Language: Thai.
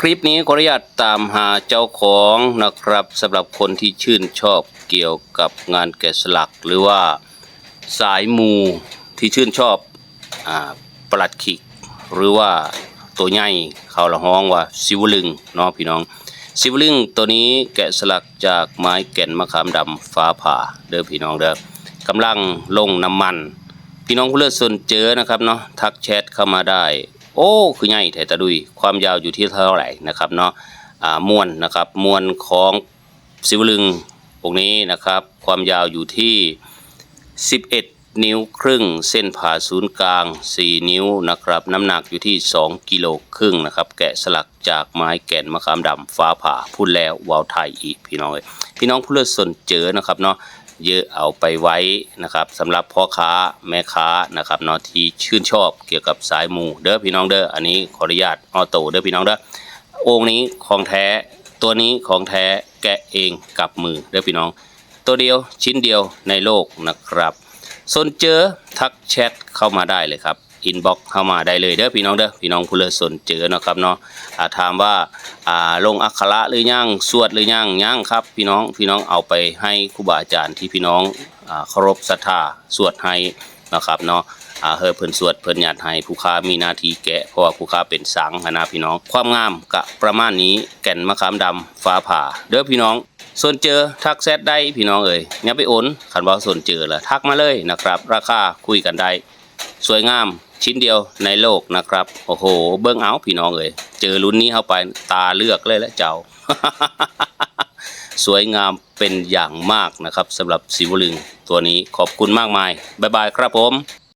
คลิปนี้ขออนุญาตตามหาเจ้าของนะครับสำหรับคนที่ชื่นชอบเกี่ยวกับงานแกะสลัก หรือว่าสายมูที่ชื่นชอบอาปลัดขิก หรือว่าตัวใหญ่เขาละห้องว่าซิวลึงเนาะพี่น้อง ซิวลึงตัวนี้แกะสลักจากไม้แก่นมะขามดำฟ้าผ่าเด้อพี่น้องเด้อกำลังลงน้ำมัน พี่น้องผู้เลือกสนเจอนะครับเนาะทักแชทเข้ามาได้ โอ้คือใหญ่แท้ตะดุยความยาวอยู่ที่เท่าไหร่นะครับเนาะอ่ามวนนะครับมวนของสิวลึงพวกนี้นะครับ ความยาวอยู่ที่ 11 นิ้วครึ่ง เส้นผ่าศูนย์กลาง 4 นิ้วนะครับ น้ำหนักอยู่ที่ 2 กิโลครึ่งนะครับ แกะสลักจากไม้แก่นมะขามดำฟ้าผ่าพูดแล้ววาวไทยอีกพี่น้องเอ้ยพี่น้องผู้เลือสนเจอนะครับเนาะ ยอะเอาไปไว้นะครับสำหรับพ่อค้าแม่ค้านะครับเนาะที่ชื่นชอบเกี่ยวกับสายมูเด้อพี่น้องเด้ออันนี้ขออนุญาตออโต้เด้อพี่น้องเด้อองค์นี้ของแท้ตัวนี้ของแท้แกะเองกับมือเด้อพี่น้อง ตัวเดียวชิ้นเดียวในโลกนะครับ สนเจอทักแชทเข้ามาได้เลยครับอินบ็อกเข้ามาได้เลยเด้อพี่น้องเด้อพี่น้องผู้เลือกสนเจอนะครับเนาะอ่าถามว่า อ่าลงอักขระหรือยังสวดหรือยังยังครับ พี่น้องพี่น้องเอาไปให้ครูบาอาจารย์ที่พี่น้องอ่าเคารพศรัทธาสวดให้นะครับเนาะอ่าเฮอเพิ่นสวดเพิ่นญาติให้ผู้ค้ามีหน้าที่แกะเพราะว่าผู้ค้าเป็นสังหนนะพี่น้อง ความงามกะประมาณนี้แก่นมะขามดำฟ้าผ่า เด้อพี่น้องส่วนเจอทักแซดได้พี่น้องเอ่ยอย่าไปโอนคันว่าส่วนเจอละทักมาเลยนะครับ ราคาคุยกันได้สวยงามชิ้นเดียวในโลกนะครับ โอ้โห เบิ้งเอาพี่น้องเอ่ย เจอรุ่นนี้เข้าไปตาเลือกเลยและเจ้า สวยงามเป็นอย่างมากนะครับสำหรับสีวลึงตัวนี้ขอบคุณมากมาย บ๊ายบายครับผม